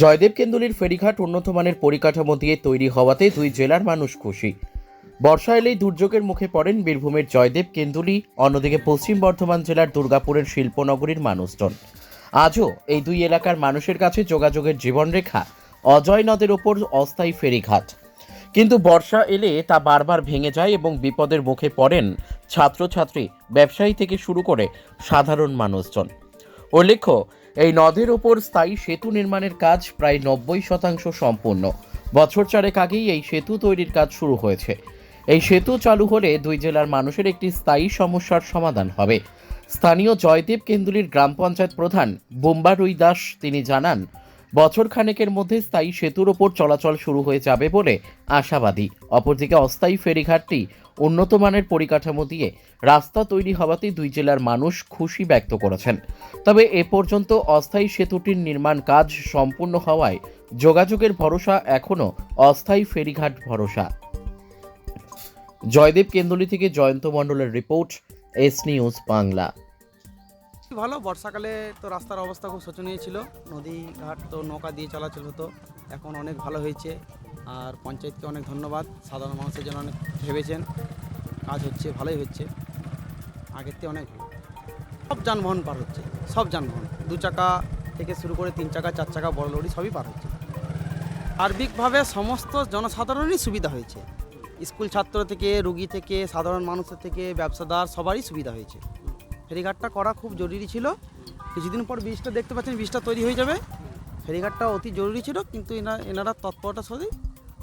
জয়দেব কেন্দুলির ফেরিঘাট উন্নত মানের পরিকাঠামো দিয়ে তৈরি হওয়াতে দুই জেলার মানুষ খুশি। বর্ষা এলেই দুর্যোগের মুখে পড়েন বীরভূমের জয়দেব কেন্দুলি, অন্যদিকে পশ্চিম বর্ধমান জেলার দুর্গাপুরের শিল্পনগরীর মানুষজন। আজও এই দুই এলাকার মানুষের কাছে যোগাযোগের জীবনরেখা, অজয় নদের ওপর অস্থায়ী ফেরিঘাট। কিন্তু বর্ষা এলে তা বারবার ভেঙে যায় এবং বিপদের মুখে পড়েন ছাত্রছাত্রী, ব্যবসায়ী থেকে শুরু করে সাধারণ মানুষজন। উল্লেখ্য, এই নদের ওপর স্থায়ী সেতু নির্মাণের কাজ প্রায় নব্বই শতাংশ সম্পূর্ণ। বছর চারেক আগেই এই সেতু তৈরির কাজ শুরু হয়েছে। এই সেতু চালু হলে দুই জেলার মানুষের একটি স্থায়ী সমস্যার সমাধান হবে। স্থানীয় জয়দেব কেন্দুলির গ্রাম পঞ্চায়েত প্রধান বোম্বারুই দাস তিনি জানান বছর খানেকের মধ্যে স্থায়ী সেতুর ওপর চলাচল শুরু হয়ে যাবে বলে আশাবাদী। অপরদিকে অস্থায়ী ফেরিঘাটটি উন্নত মানের পরিকাঠামো দিয়ে রাস্তা তৈরি হওয়াতে দুই জেলার মানুষ খুশি ব্যক্ত করেছেন। তবে এ পর্যন্ত অস্থায়ী সেতুটির নির্মাণ কাজ সম্পূর্ণ হওয়ায় যোগাযোগের ভরসা এখনও অস্থায়ী ফেরিঘাট ভরসা। জয়দেব কেন্দুলি থেকে জয়ন্ত মণ্ডলের রিপোর্ট, এস নিউজ বাংলা। ভালো। বর্ষাকালে তো রাস্তার অবস্থা খুব শোচনীয় ছিল। নদী ঘাট তো নৌকা দিয়ে চলাচল হতো। এখন অনেক ভালো হয়েছে। আর পঞ্চায়েতকে অনেক ধন্যবাদ। সাধারণ মানুষের জন্য অনেক ভেবেছেন। কাজ হচ্ছে, ভালোই হচ্ছে। আগের থেকে অনেক সব যানবাহন পার হচ্ছে। সব যানবাহন। দু চাকা থেকে শুরু করে তিন চাকা, চার চাকা, বড় লরি সবই পার হচ্ছে। সার্বিকভাবে সমস্ত জনসাধারণেরই সুবিধা হয়েছে। স্কুল ছাত্র থেকে, রুগী থেকে, সাধারণ মানুষের থেকে, ব্যবসাদার সবারই সুবিধা হয়েছে। ফেরিঘাটটা করা খুব জরুরি ছিল। কিছুদিন পর বীজটা দেখতে পাচ্ছেন বীজটা তৈরি হয়ে যাবে। ফেরিঘাটটা অতি জরুরি ছিল, কিন্তু এনা এনারা তৎপরতার সাথে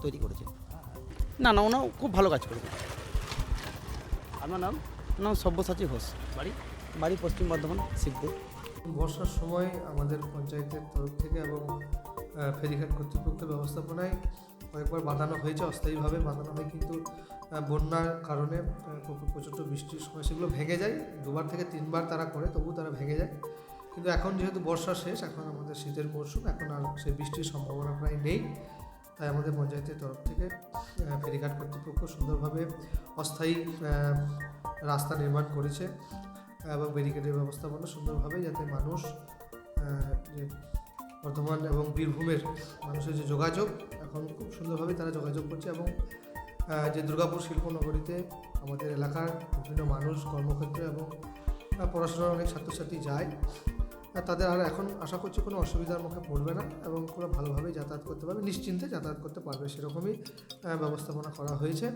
তৈরি করেছে। না না, ওনাও খুব ভালো কাজ করেছে। আপনার নাম? নাম সব্যসাচী ঘোষ। বাড়ি? বাড়ি পশ্চিম বর্ধমান শিবপুর বর্ষার সময় আমাদের পঞ্চায়েতের তরফ থেকে এবং ফেরিঘাট কর্তৃপক্ষের ব্যবস্থাপনায় কয়েকবার বাঁধানো হয়েছে, অস্থায়ীভাবে বাঁধানো হয় কিন্তু বন্যার কারণে প্রচণ্ড বৃষ্টির সময় সেগুলো ভেঙে যায়। দুবার থেকে তিনবার তারা করে তবু তারা ভেঙে যায়। কিন্তু এখন যেহেতু বর্ষা শেষ, এখন আমাদের শীতের মরশুম, এখন আর সেই বৃষ্টির সম্ভাবনা প্রায় নেই। তাই আমাদের পঞ্চায়েতের তরফ থেকে ফেরিঘাট কর্তৃপক্ষ সুন্দরভাবে অস্থায়ী রাস্তা নির্মাণ করেছে এবং ব্যারিকেডের ব্যবস্থাপনা সুন্দরভাবে যাতে মানুষ বর্ধমান এবং বীরভূমের মানুষের যে যোগাযোগ, এখন খুব সুন্দরভাবে তারা যোগাযোগ করছে এবং যে দুর্গাপুর শিল্পনগরীতে আমাদের এলাকার বিভিন্ন মানুষ কর্মক্ষেত্রে এবং পড়াশোনার অনেক ছাত্রছাত্রী যায় তাদের আর এখন আশা করছি কোনো অসুবিধার মুখে পড়বে না এবং পুরো ভালোভাবে যাতায়াত করতে পারবে, নিশ্চিন্তে যাতায়াত করতে পারবে, সেরকমই ব্যবস্থাপনা করা হয়েছে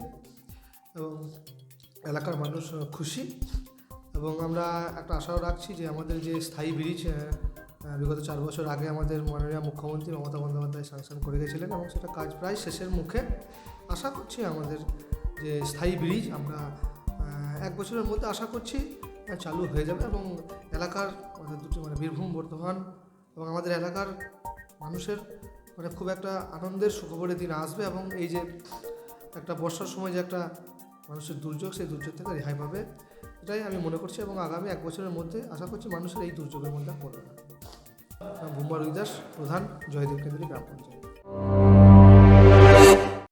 এবং এলাকার মানুষ খুশি এবং আমরা একটা আশাও রাখছি যে আমাদের যে স্থায়ী ব্রিজ বিগত চার বছর আগে আমাদের মাননীয় মুখ্যমন্ত্রী মমতা বন্দ্যোপাধ্যায় স্যাংশন করে গেছিলেন এবং সেটা কাজ প্রায় শেষের মুখে। আশা করছি আমাদের যে স্থায়ী ব্রিজ আমরা এক বছরের মধ্যে আশা করছি চালু হয়ে যাবে এবং এলাকার মানে দুটো মানে বীরভূম, বর্ধমান এবং আমাদের এলাকার মানুষের মানে খুব একটা আনন্দের সুখবরের দিন আসবে এবং এই যে একটা বর্ষার সময় যে একটা মানুষের দুর্যোগ, সেই দুর্যোগ থেকে রেহাই পাবে, এটাই আমি মনে করছি এবং আগামী এক বছরের মধ্যে আশা করছি মানুষের এই দুর্যোগের মধ্যে পড়বে না। ভূম্বার দাস প্রধান জয়দেব কেন্দ্রীয় গ্রাম পঞ্চায়েত।